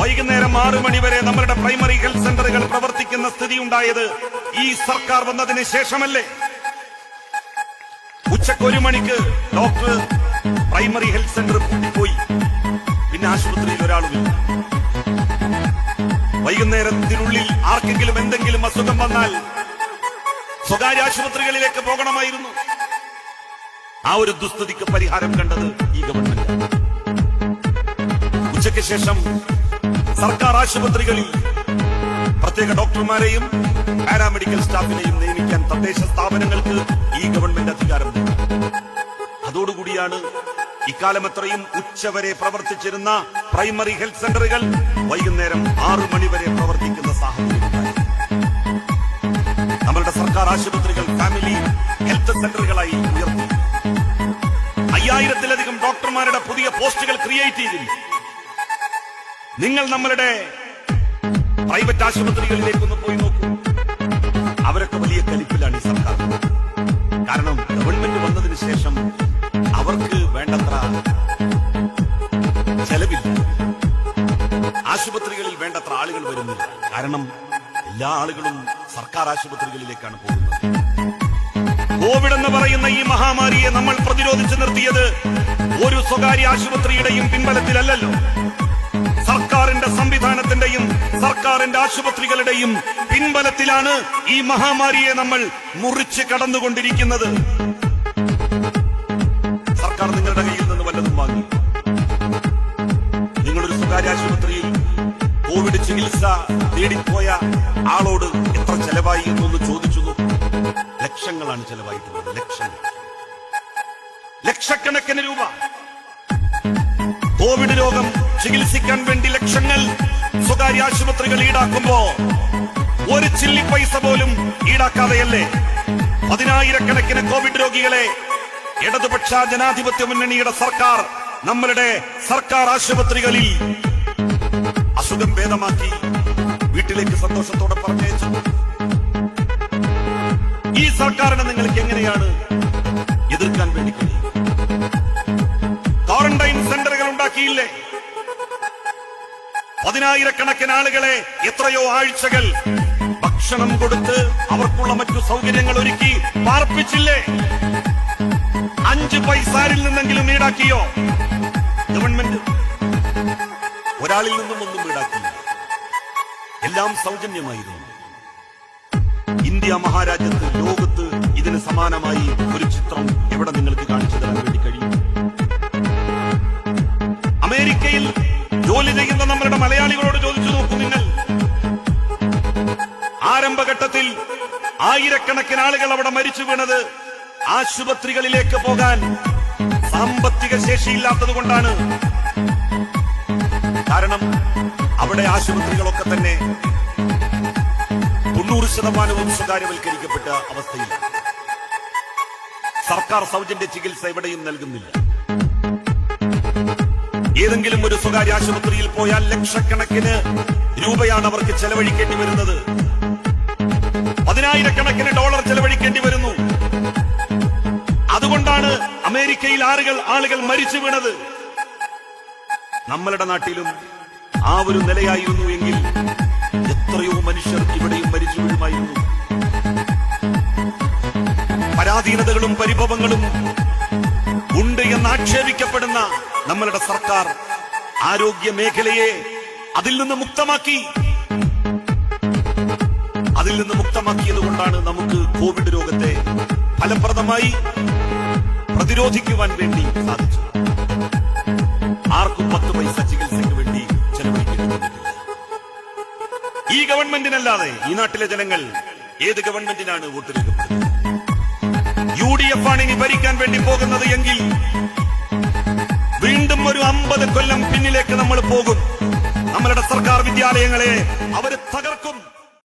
വൈകുന്നേരം ആറു മണിവരെ നമ്മളുടെ പ്രൈമറി ഹെൽത്ത് സെന്ററുകൾ പ്രവർത്തിക്കുന്ന സ്ഥിതി ഉണ്ടായത് ഈ സർക്കാർ വന്നതിന് ശേഷമല്ലേ? ഉച്ചയ്ക്ക് ഒരു മണിക്ക് ഡോക്ടർ പ്രൈമറി ഹെൽത്ത് സെന്റർ പോയി. പിന്നെ ആശുപത്രിയിൽ ഒരാളുമില്ല. വൈകുന്നേരത്തിനുള്ളിൽ ആർക്കെങ്കിലും എന്തെങ്കിലും അസുഖം വന്നാൽ സ്വകാര്യ ആശുപത്രികളിലേക്ക് പോകണമായിരുന്നു. ആ ഒരു ദുസ്ഥിതിക്ക് പരിഹാരം കണ്ടത് ഈ ഗവൺമെന്റ് ഉച്ചയ്ക്ക് ശേഷം സർക്കാർ ആശുപത്രികളിൽ പ്രത്യേക ഡോക്ടർമാരെയും പാരാമെഡിക്കൽ സ്റ്റാഫിനെയും നിയമിക്കാൻ തദ്ദേശ സ്ഥാപനങ്ങൾക്ക് ഈ ഗവൺമെന്റ് അധികാരം. അതോടുകൂടിയാണ് ഇക്കാലം അത്രയും ഉച്ചവരെ പ്രവർത്തിച്ചിരുന്ന പ്രൈമറി ഹെൽത്ത് സെന്ററുകൾ വൈകുന്നേരം ആറു മണിവരെ പ്രവർത്തിക്കുന്ന സാഹചര്യം. നമ്മളുടെ സർക്കാർ ആശുപത്രികൾ ഫാമിലി ഹെൽത്ത് സെന്ററുകളായി ഉയർത്തി അയ്യായിരത്തിലധികം ഡോക്ടർമാരുടെ പുതിയ പോസ്റ്റുകൾ ക്രിയേറ്റ് ചെയ്തില്ല നിങ്ങൾ നമ്മളുടെ പ്രൈവറ്റ് ആശുപത്രികളിലേക്ക് ഒന്ന് പോയി നോക്കൂ. അവരൊക്കെ വലിയ കലിപ്പിലാണ് ഈ സർക്കാർ. കാരണം ഗവൺമെന്റ് വന്നതിന് ശേഷം അവർക്ക് വേണ്ടത്ര ചെലവില്ല. ആശുപത്രികളിൽ വേണ്ടത്ര ആളുകൾ വരുന്നില്ല. കാരണം എല്ലാ ആളുകളും സർക്കാർ ആശുപത്രികളിലേക്കാണ് പോകുന്നത്. കോവിഡ് എന്ന് പറയുന്ന ഈ മഹാമാരിയെ നമ്മൾ പ്രതിരോധിച്ചു നിർത്തിയത് ഒരു സ്വകാര്യ ആശുപത്രിയുടെയും പിൻബലത്തിലല്ലല്ലോ. സർക്കാരിന്റെ ആശുപത്രികളുടെയും പിൻബലത്തിലാണ് ഈ മഹാമാരിയെ നമ്മൾ മുറിച്ച് കടന്നുകൊണ്ടിരിക്കുന്നത്. സർക്കാർ നിങ്ങളുടെ കയ്യിൽ നിന്ന് വല്ലതും വാങ്ങി. നിങ്ങളൊരു സ്വകാര്യ ആശുപത്രിയിൽ കോവിഡ് ചികിത്സ തേടിപ്പോയ ആളോട് എത്ര ചെലവായി എന്നൊന്ന് ചോദിച്ചു ലക്ഷങ്ങളാണ് ചെലവായിട്ടുള്ളത്. ലക്ഷങ്ങൾ. ലക്ഷക്കണക്കിന് രൂപ. കോവിഡ് രോഗം ചികിത്സിക്കാൻ വേണ്ടി ലക്ഷങ്ങൾ സ്വകാര്യ ആശുപത്രികൾ ഈടാക്കുമ്പോ ഒരു ചില്ലി പൈസ പോലും ഈടാക്കാതെയല്ലേ? പതിനായിരക്കണക്കിന് കോവിഡ് രോഗികളെ ഇടതുപക്ഷ ജനാധിപത്യ മുന്നണിയുടെ സർക്കാർ നമ്മളുടെ സർക്കാർ ആശുപത്രികളിൽ അസുഖം ഭേദമാക്കി വീട്ടിലേക്ക് സന്തോഷത്തോടെ പറഞ്ഞയച്ചു. ഈ സർക്കാരിനെ നിങ്ങൾക്ക് എങ്ങനെയാണ് എതിർക്കാൻ വേണ്ടി കഴിയും പതിനായിരക്കണക്കിന് ആളുകളെ എത്രയോ ആഴ്ചകൾ ഭക്ഷണം കൊടുത്ത് അവർക്കുള്ള മറ്റു സൗകര്യങ്ങൾ ഒരുക്കി പാർപ്പിച്ചില്ലേ? അഞ്ച് പൈസാരിൽ നിന്നെങ്കിലും ഈടാക്കിയോ? ഗവൺമെന്റ് ഒരാളിൽ നിന്നും ഒന്നും ഈടാക്കിയില്ല. എല്ലാം സൗജന്യമായിരുന്നു. ഇന്ത്യ മഹാരാജ്യത്ത് ലോകത്ത് ഇതിന് സമാനമായി ഒരു ചിത്രം എവിടെ നിങ്ങൾക്ക് കാണിച്ചു തരാൻ വേണ്ടി കഴിയും? അമേരിക്കയിൽ ജോലി ചെയ്യുന്ന നമ്മളുടെ മലയാളികളോട് ചോദിച്ചു നോക്കൂ നിങ്ങൾ. ആരംഭഘട്ടത്തിൽ ആയിരക്കണക്കിന് ആളുകൾ അവിടെ മരിച്ചു വീണത് ആശുപത്രികളിലേക്ക് പോകാൻ സാമ്പത്തിക ശേഷിയില്ലാത്തത് കൊണ്ടാണ്. കാരണം അവിടെ ആശുപത്രികളൊക്കെ തന്നെ തൊണ്ണൂറ് ശതമാനവും സ്വകാര്യവൽക്കരിക്കപ്പെട്ട അവസ്ഥയിൽ സർക്കാർ സൗജന്യ ചികിത്സ എവിടെയും നൽകുന്നില്ല. ഏതെങ്കിലും ഒരു സ്വകാര്യ ആശുപത്രിയിൽ പോയാൽ ലക്ഷക്കണക്കിന് രൂപയാണ് അവർക്ക് ചെലവഴിക്കേണ്ടി വരുന്നത്. പതിനായിരക്കണക്കിന് ഡോളർ ചെലവഴിക്കേണ്ടി വരുന്നു. അതുകൊണ്ടാണ് അമേരിക്കയിൽ ആളുകൾ ആളുകൾ മരിച്ചു വീണത്. നമ്മളുടെ നാട്ടിലും ആ ഒരു നിലയായിരുന്നു എങ്കിൽ എത്രയോ മനുഷ്യർ ഇവിടെയും മരിച്ചു വീഴുമായിരുന്നു. പരാധീനതകളും പരിഭവങ്ങളും ഉണ്ട് എന്ന് ആക്ഷേപിക്കപ്പെടുന്ന നമ്മളുടെ സർക്കാർ ആരോഗ്യ മേഖലയെ അതിൽ നിന്ന് മുക്തമാക്കി. അതിൽ നിന്ന് മുക്തമാക്കിയത് കൊണ്ടാണ് നമുക്ക് കോവിഡ് രോഗത്തെ ഫലപ്രദമായി പ്രതിരോധിക്കുവാൻ വേണ്ടി സാധിച്ചു ആർക്കും പത്ത് പൈസ ചികിത്സയ്ക്ക് വേണ്ടി ചെലവഴിക്കേണ്ടി വന്നിട്ടില്ല. ഈ ഗവൺമെന്റിനല്ലാതെ ഈ നാട്ടിലെ ജനങ്ങൾ ഏത് ഗവൺമെന്റിനാണ് വോട്ട് രേഖപ്പെടുത്തുന്നത്? യു ഡി എഫ് ആണ് ഇനി ഭരിക്കാൻ വേണ്ടി പോകുന്നത് എങ്കിൽ അമ്പത് കൊല്ലം പിന്നിലേക്ക് നമ്മൾ പോകും. നമ്മളുടെ സർക്കാർ വിദ്യാലയങ്ങളെ അവർ തകർക്കും.